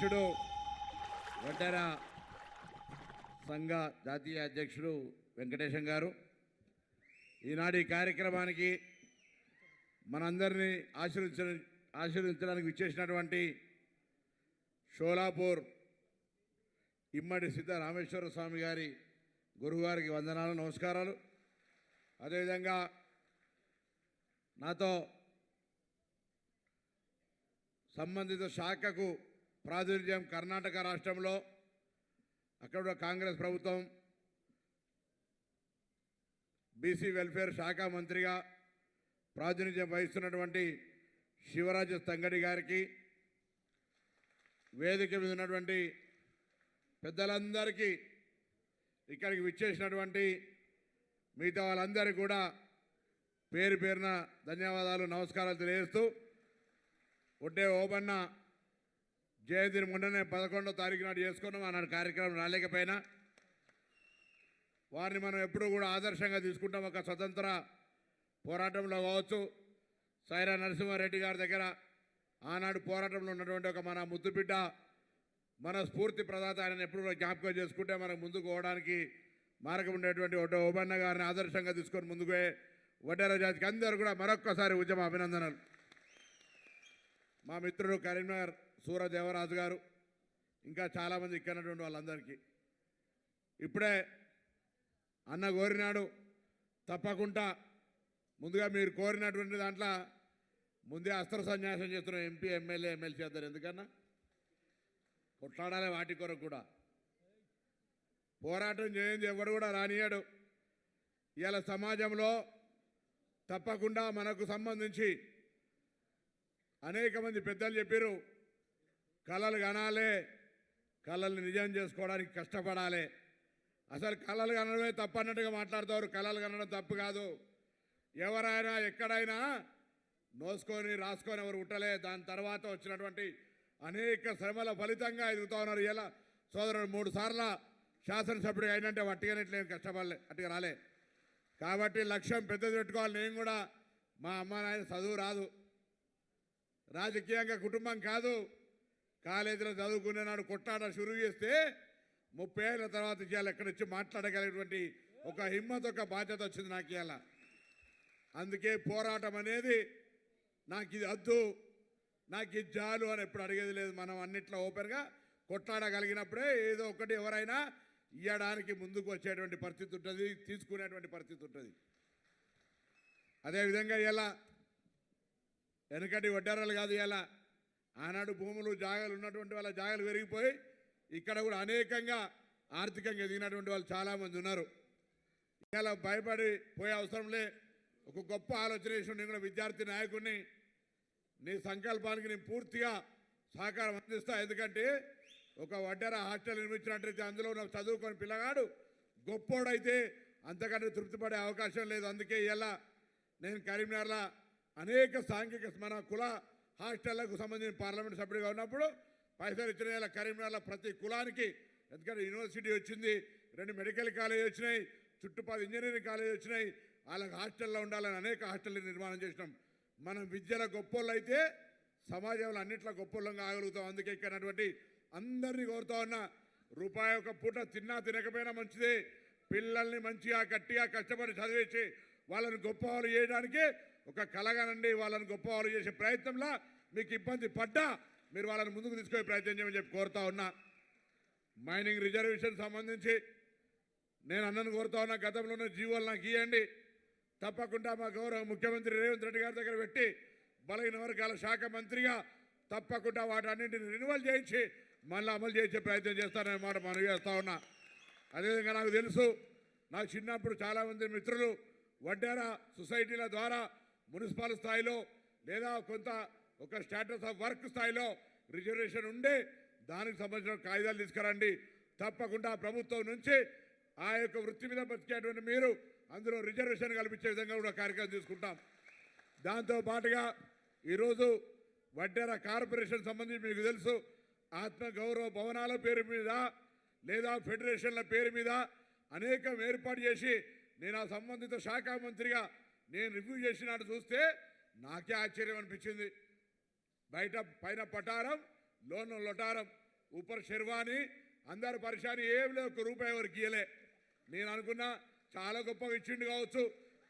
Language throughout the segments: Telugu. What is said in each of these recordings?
అధ్యక్షుడు వడ్డర సంఘ జాతీయ అధ్యక్షుడు వెంకటేశం గారు. ఈనాడు కార్యక్రమానికి మనందరినీ ఆశీర్వించ ఆశీర్వించడానికి విచ్చేసినటువంటి షోలాపూర్ ఇమ్మడి సిద్ధ రామేశ్వర స్వామి గారి గురువుగారికి వందనాలు నమస్కారాలు. అదేవిధంగా నాతో సంబంధిత శాఖకు ప్రాతినిధ్యం కర్ణాటక రాష్ట్రంలో అక్కడ కాంగ్రెస్ ప్రభుత్వం బీసీ వెల్ఫేర్ శాఖ మంత్రిగా ప్రాతినిధ్యం వహిస్తున్నటువంటి శివరాజు తంగడి గారికి వేదిక మీద ఉన్నటువంటి పెద్దలందరికీ ఇక్కడికి విచ్చేసినటువంటి మిగతా వాళ్ళందరికీ కూడా పేరు పేరున ధన్యవాదాలు నమస్కారాలు తెలియజేస్తూ ఒడ్డే ఓబన్న జయంతిని మొన్ననే పదకొండో తారీఖు నాడు చేసుకున్నాం. ఆనాడు కార్యక్రమం రాలేకపోయినా వారిని మనం ఎప్పుడూ కూడా ఆదర్శంగా తీసుకుంటాం. ఒక స్వతంత్ర పోరాటంలో కావచ్చు. సైరా నరసింహారెడ్డి గారి దగ్గర ఆనాడు పోరాటంలో ఉన్నటువంటి ఒక మన ముద్దుబిడ్డ మన స్ఫూర్తి ప్రదాత ఆయన ఎప్పుడు కూడా జ్ఞాపకం చేసుకుంటే మనకు ముందుకు పోవడానికి మార్గం ఉండేటువంటి ఒక ఓబన్న గారిని ఆదర్శంగా తీసుకొని ముందుకు వడ్డేరా జాతికి అందరూ కూడా మరొక్కసారి ఉద్యమ అభినందనలు. మా మిత్రుడు కరీంనగర్ సూరదేవరాజు గారు ఇంకా చాలామంది ఇక్కడ వాళ్ళందరికీ. ఇప్పుడే అన్న కోరినాడు. తప్పకుండా ముందుగా మీరు కోరినటువంటి దాంట్లో ముందే అస్త్ర సన్యాసం చేస్తున్న ఎంపీ ఎమ్మెల్యే ఎమ్మెల్సీ చేద్దరు ఎందుకన్నా? కొట్లాడాలి వాటి కొరకు కూడా. పోరాటం చేయండి ఎవడు కూడా రానియాడు ఇవాళ సమాజంలో తప్పకుండా మనకు సంబంధించి అనేక మంది పెద్దలు చెప్పారు కళలు కనాలే కళలు నిజం చేసుకోవడానికి కష్టపడాలి. అసలు కళలు కనడమే తప్పన్నట్టుగా మాట్లాడతారు కళలు కనడం తప్పు కాదు. ఎవరైనా ఎక్కడైనా నోసుకొని రాసుకొని ఎవరు ఉట్టలే. దాని తర్వాత వచ్చినటువంటి అనేక శ్రమల ఫలితంగా ఎదుగుతా ఉన్నారు. ఇలా సోదరుడు మూడు సార్ల శాసనసభ్యుడు అయినంటే వట్టిగానే కష్టపడలే అట్టుగా రాలే. కాబట్టి లక్ష్యం పెద్దది పెట్టుకోవాలి. నేను కూడా మా అమ్మ నాయన చదువు రాదు. రాజకీయంగా కుటుంబం కాదు. కాలేజీలో చదువుకునే నాడు కొట్టాడ షురు చేస్తే ముప్పై ఏళ్ళ తర్వాత ఇవాళ ఎక్కడ వచ్చి మాట్లాడగలిగినటువంటి ఒక హిమ్మత్ ఒక బాధ్యత వచ్చింది నాకు ఇవాళ. అందుకే పోరాటం అనేది నాకు ఇది వద్దు నాకు ఇది జాలు అని ఎప్పుడు అడిగేది లేదు. మనం అన్నిట్లో ఓపెన్గా కొట్లాడగలిగినప్పుడే ఏదో ఒకటి ఎవరైనా ఇవ్వడానికి ముందుకు వచ్చేటువంటి పరిస్థితి ఉంటుంది తీసుకునేటువంటి పరిస్థితి ఉంటుంది. అదేవిధంగా ఇలా వెనకటి వడ్డారాలు కాదు ఇలా ఆనాడు భూములు జాగాలు ఉన్నటువంటి వాళ్ళ జాగాలు పెరిగిపోయి ఇక్కడ కూడా అనేకంగా ఆర్థికంగా ఎదిగినటువంటి వాళ్ళు చాలామంది ఉన్నారు. ఇలా భయపడి పోయే అవసరం లే. ఒక గొప్ప ఆలోచన చేసి నేను కూడా విద్యార్థి నాయకుడిని. నీ సంకల్పానికి నేను పూర్తిగా సహకారం అందిస్తా. ఎందుకంటే ఒక వడ్డర హాస్టల్ నిర్మించినట్టయితే అందులో నాకు చదువుకొని పిల్లగాడు గొప్పోడైతే అంతకంటే తృప్తిపడే అవకాశం లేదు. అందుకే ఇలా నేను కరీంనగర్లో అనేక సాంఘిక మన కుల హాస్టళ్ళకు సంబంధించిన పార్లమెంట్ సభ్యుడిగా ఉన్నప్పుడు పైసలు ఇచ్చిన ఇలా కరీంనగర్లో ప్రతి కులానికి ఎందుకంటే యూనివర్సిటీ వచ్చింది రెండు మెడికల్ కాలేజ్ వచ్చినాయి చుట్టుపక్కల ఇంజనీరింగ్ కాలేజ్ వచ్చినాయి వాళ్ళకి హాస్టల్లో ఉండాలని అనేక హాస్టళ్ళు నిర్మాణం చేసినాం. మనం విద్యల గొప్పోళ్ళు అయితే సమాజంలో అన్నిట్లో గొప్పోళ్ళంగా ఆగలుగుతాం. అందుకే ఇక్కడటువంటి అందరినీ కోరుతా ఉన్నా రూపాయి ఒక పూట తిన్నా తినకపోయినా మంచిదే పిల్లల్ని మంచిగా గట్టిగా కష్టపడి చదివించి వాళ్ళని గొప్ప వాళ్ళు చేయడానికి ఒక కలగానండి వాళ్ళని గొప్పవాళ్ళు చేసే ప్రయత్నంలో మీకు ఇబ్బంది పడ్డా మీరు వాళ్ళని ముందుకు తీసుకునే ప్రయత్నం చేయమని చెప్పి కోరుతా ఉన్నా. మైనింగ్ రిజర్వేషన్ సంబంధించి నేను అన్నను కోరుతా ఉన్నా గతంలో ఉన్న జీవోలు నాకు ఇవ్వండి తప్పకుండా మా గౌరవ ముఖ్యమంత్రి రేవంత్ రెడ్డి గారి దగ్గర పెట్టి బలహీన వర్గాల శాఖ మంత్రిగా తప్పకుండా వాటన్నింటిని రెన్యువల్ చేయించి మళ్ళీ అమలు చేసే ప్రయత్నం చేస్తానని మాట మనం చేస్తూ ఉన్నా. అదేవిధంగా నాకు తెలుసు నాకు చిన్నప్పుడు చాలామంది మిత్రులు వడ్డారా సొసైటీల ద్వారా మున్సిపల్ స్థాయిలో లేదా కొంత ఒక స్టాటస్ ఆఫ్ వర్క్ స్థాయిలో రిజర్వేషన్ ఉండే దానికి సంబంధించిన కాగితాలు తీసుకురండి. తప్పకుండా ప్రభుత్వం నుంచి ఆ యొక్క వృత్తి మీద బతికేటువంటి మీరు అందులో రిజర్వేషన్ కల్పించే విధంగా కూడా కార్యక్రమం తీసుకుంటాం. దాంతో పాటుగా ఈరోజు వడ్డెర కార్పొరేషన్ సంబంధించి మీకు తెలుసు ఆత్మ గౌరవ భవనాల పేరు మీద లేదా ఫెడరేషన్ల పేరు మీద అనేకం ఏర్పాటు చేసి నేను ఆ సంబంధిత శాఖ మంత్రిగా నేను రివ్యూ చేసినట్టు చూస్తే నాకే ఆశ్చర్యం అనిపించింది. బయట పైన పటారం లోన లొటారం ఊపర్ శర్వాణి అందరు పరిశాని ఏం లేదు ఒక రూపాయి వరకు ఇయ్యలే. నేను అనుకున్నా చాలా గొప్పగా ఇచ్చిండు కావచ్చు.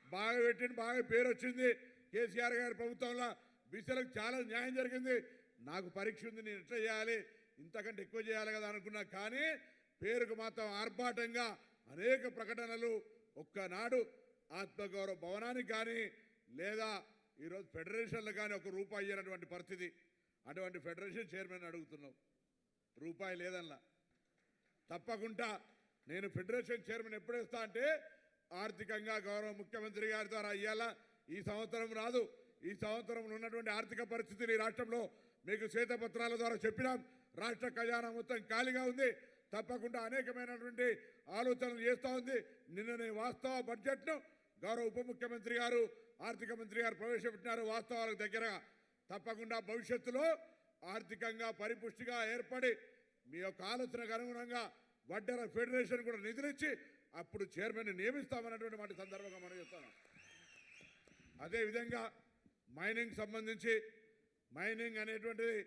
బాగా పెట్టిండు బాగా పేరు వచ్చింది. కేసీఆర్ గారి ప్రభుత్వంలో బీసీలకు చాలా న్యాయం జరిగింది. నాకు పరీక్ష ఉంది నేను ఎట్లా చేయాలి? ఇంతకంటే ఎక్కువ చేయాలి కదా అనుకున్నా. కానీ పేరుకు మాత్రం ఆర్భాటంగా అనేక ప్రకటనలు ఒక్కనాడు ఆత్మగౌరవ భవనానికి కానీ లేదా ఈరోజు ఫెడరేషన్లు కానీ ఒక రూపాయి ఇయ్యనటువంటి పరిస్థితి. అటువంటి ఫెడరేషన్ చైర్మన్ అడుగుతున్నాం రూపాయి లేదన్నా తప్పకుండా నేను ఫెడరేషన్ చైర్మన్ ఎప్పుడేస్తా అంటే ఆర్థికంగా గౌరవ ముఖ్యమంత్రి గారి ద్వారా అయ్యాలా ఈ సంవత్సరం రాదు. ఈ సంవత్సరం ఉన్నటువంటి ఆర్థిక పరిస్థితిని ఈ రాష్ట్రంలో మీకు శ్వేతపత్రాల ద్వారా చెప్పినాం. రాష్ట్ర ఖజానా మొత్తం ఖాళీగా ఉంది. తప్పకుండా అనేకమైనటువంటి ఆలోచనలు చేస్తూ ఉంది. నిన్ననే వాస్తవ బడ్జెట్ను గౌరవ ఉప ముఖ్యమంత్రి గారు ఆర్థిక మంత్రి గారు ప్రవేశపెట్టినారు. వాస్తవాలకు దగ్గరగా తప్పకుండా భవిష్యత్తులో ఆర్థికంగా పరిపుష్టిగా ఏర్పడి మీ యొక్క ఆలోచనకు అనుగుణంగా వడ్డెర ఫెడరేషన్ కూడా నిధులిచ్చి అప్పుడు చైర్మన్ నియమిస్తామన్నటువంటి మాట సందర్భంగా మనం చెప్తాను. అదేవిధంగా మైనింగ్ సంబంధించి మైనింగ్ అనేటువంటిది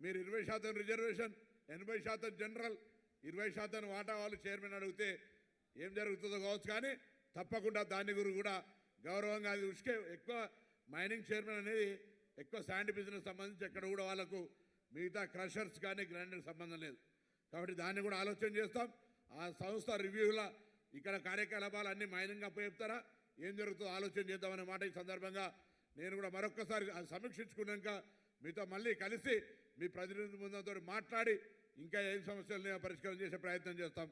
మీరు ఇరవై శాతం రిజర్వేషన్ ఎనభై శాతం జనరల్ ఇరవై శాతం వాటా వాళ్ళు చైర్మన్ అడిగితే ఏం జరుగుతుందో కావచ్చు కానీ తప్పకుండా దాని గురించి కూడా గౌరవంగా అది ఉసుకే ఎక్కువ మైనింగ్ చైర్మన్ అనేది ఎక్కువ శాండ్ బిజినెస్ సంబంధించి ఎక్కడ కూడా వాళ్ళకు మిగతా క్రషర్స్ కానీ గ్రైండర్కి సంబంధం లేదు. కాబట్టి దాన్ని కూడా ఆలోచన చేస్తాం. ఆ సంస్థ రివ్యూల ఇక్కడ కార్యకలాపాలు అన్ని మైనింగ్ అప్పచెప్తారా ఏం జరుగుతుందో ఆలోచన చేద్దామనే మాట ఈ సందర్భంగా నేను కూడా మరొక్కసారి అది సమీక్షించుకున్నాక మీతో మళ్ళీ కలిసి మీ ప్రతినిధి బృందంతో మాట్లాడి ఇంకా ఏం సమస్యలు పరిష్కారం చేసే ప్రయత్నం చేస్తాం.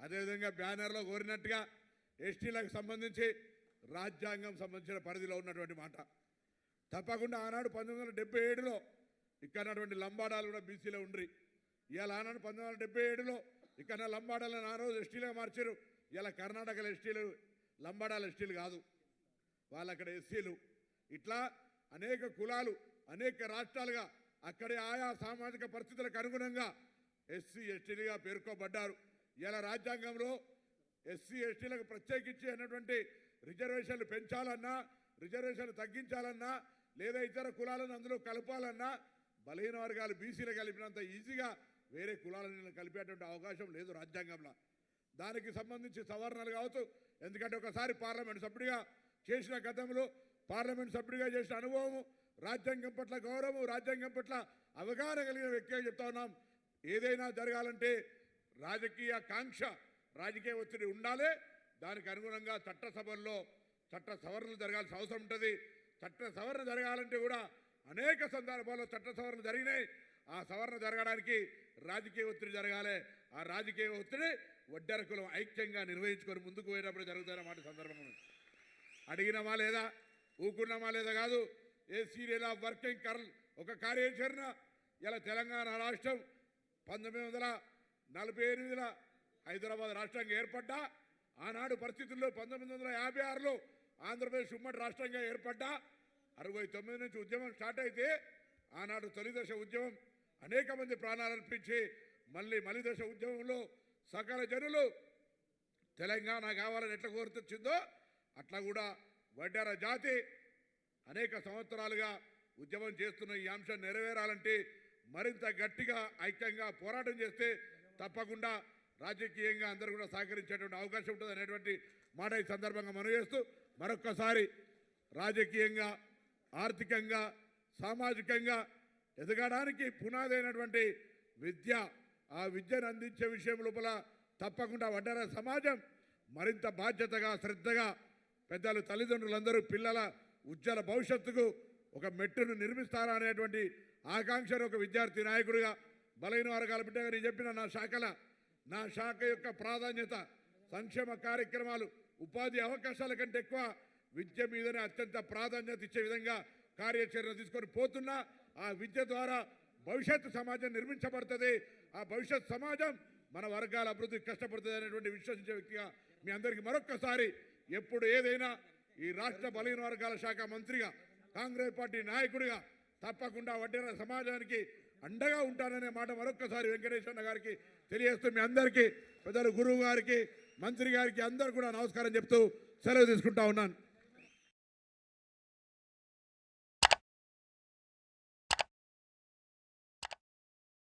అదేవిధంగా బ్యానర్లో కోరినట్టుగా ఎస్టీలకు సంబంధించి రాజ్యాంగం సంబంధించిన పరిధిలో ఉన్నటువంటి మాట. తప్పకుండా ఆనాడు పంతొమ్మిది వందల డెబ్బై ఏడులో ఇక్కడ లంబాడాలు కూడా బీసీలో ఉండ్రి. ఇవాళ ఆనాడు పంతొమ్మిది వందల డెబ్బై ఏడులో ఇక్కడ లంబాడాలను ఆ రోజు ఎస్టీలుగా మార్చారు. ఇలా కర్ణాటకలో ఎస్టీలు లంబాడాల ఎస్టీలు కాదు. వాళ్ళు అక్కడ ఎస్సీలు. ఇట్లా అనేక కులాలు అనేక రాష్ట్రాలుగా అక్కడి ఆయా సామాజిక పరిస్థితులకు అనుగుణంగా ఎస్సీ ఎస్టీలుగా పేర్కోబడ్డారు ఇలా రాజ్యాంగంలో ఎస్సీ ఎస్టీలకు ప్రత్యేకించి అన్నటువంటి రిజర్వేషన్లు పెంచాలన్నా రిజర్వేషన్లు తగ్గించాలన్నా లేదా ఇతర కులాలను అందులో కలపాలన్నా బలహీన వర్గాలు బీసీలు కలిపినంత ఈజీగా వేరే కులాలను కలిపేటువంటి అవకాశం లేదు రాజ్యాంగంలో. దానికి సంబంధించి సవరణలు కావచ్చు. ఎందుకంటే ఒకసారి పార్లమెంట్ సభ్యుడిగా చేసిన గతంలో పార్లమెంట్ సభ్యుడిగా చేసిన అనుభవము రాజ్యాంగం పట్ల గౌరవము రాజ్యాంగం పట్ల అవగాహన కలిగిన వ్యక్తిగా చెప్తా ఉన్నాం. ఏదైనా జరగాలంటే రాజకీయ కాంక్ష రాజకీయ ఒత్తిడి ఉండాలి. దానికి అనుగుణంగా చట్టసభల్లో చట్ట సవరణలు జరగాల్సిన అవసరం ఉంటుంది. చట్ట సవరణ జరగాలంటే కూడా అనేక సందర్భాల్లో చట్ట సవరణ జరిగినాయి. ఆ సవరణ జరగడానికి రాజకీయ ఒత్తిడి జరగాలి. ఆ రాజకీయ ఒత్తిడి వడ్డెరకులం ఐక్యంగా నిర్వహించుకొని ముందుకు పోయేటప్పుడు జరుగుతున్నమాట సందర్భం అడిగినమా లేదా? ఊకున్నామా లేదా కాదు. ఏ సీరియల్ ఆఫ్ వర్కింగ్ కర్ల్ ఒక కార్యాచరణ? ఇలా తెలంగాణ రాష్ట్రం పంతొమ్మిది వందల నలభై ఎనిమిదిల హైదరాబాద్ రాష్ట్రంగా ఏర్పడ్డా. ఆనాడు పరిస్థితుల్లో పంతొమ్మిది వందల యాభై ఆరులో ఆంధ్రప్రదేశ్ ఉమ్మడి రాష్ట్రంగా ఏర్పడ్డా. అరవై తొమ్మిది నుంచి ఉద్యమం స్టార్ట్ అయితే ఆనాడు తొలి దశ ఉద్యమం అనేక మంది ప్రాణాలు అర్పించి మళ్ళీ మలిదశ ఉద్యమంలో సకల జనులు తెలంగాణ కావాలని ఎట్లా కోరుతొచ్చిందో అట్లా కూడా వడ్డార జాతి అనేక సంవత్సరాలుగా ఉద్యమం చేస్తున్న ఈ అంశం నెరవేరాలంటే మరింత గట్టిగా ఐక్యంగా పోరాటం చేస్తే తప్పకుండా రాజకీయంగా అందరూ కూడా సహకరించేటువంటి అవకాశం ఉంటుంది అనేటువంటి మాట ఈ సందర్భంగా మనం చేస్తూ మరొక్కసారి రాజకీయంగా ఆర్థికంగా సామాజికంగా ఎదగడానికి పునాదైనటువంటి విద్య ఆ విద్యను అందించే విషయం లోపల తప్పకుండా వడ్డర సమాజం మరింత బాధ్యతగా శ్రద్ధగా పెద్దలు తల్లిదండ్రులందరూ పిల్లల ఉజ్వల భవిష్యత్తుకు ఒక మెట్టును నిర్మిస్తారా అనేటువంటి ఆకాంక్షను ఒక విద్యార్థి నాయకుడిగా బలహీన వర్గాల బిడ్డగా నేను చెప్పిన నా శాఖల నా శాఖ యొక్క ప్రాధాన్యత సంక్షేమ కార్యక్రమాలు ఉపాధి అవకాశాల కంటే ఎక్కువ విద్య మీదనే అత్యంత ప్రాధాన్యత ఇచ్చే విధంగా కార్యాచరణ తీసుకొని పోతున్నా ఆ విద్య ద్వారా భవిష్యత్తు సమాజం నిర్మించబడుతుంది. ఆ భవిష్యత్ సమాజం మన వర్గాల అభివృద్ధికి కష్టపడుతుంది అనేటువంటి విశ్వసించే వ్యక్తిగా మీ అందరికీ మరొక్కసారి ఎప్పుడు ఏదైనా ఈ రాష్ట్ర బలహీన వర్గాల శాఖ మంత్రిగా కాంగ్రెస్ పార్టీ నాయకుడిగా తప్పకుండా వడ్డీన సమాజానికి అండగా ఉంటాననే మాట మరొక్కసారి వెంకటేశ్వర గారికి తెలియజేస్తూ మీ అందరికీ పెద్దలు గురువు గారికి మంత్రి గారికి అందరు కూడా నమస్కారం చెప్తూ సెలవు తీసుకుంటా ఉన్నాను.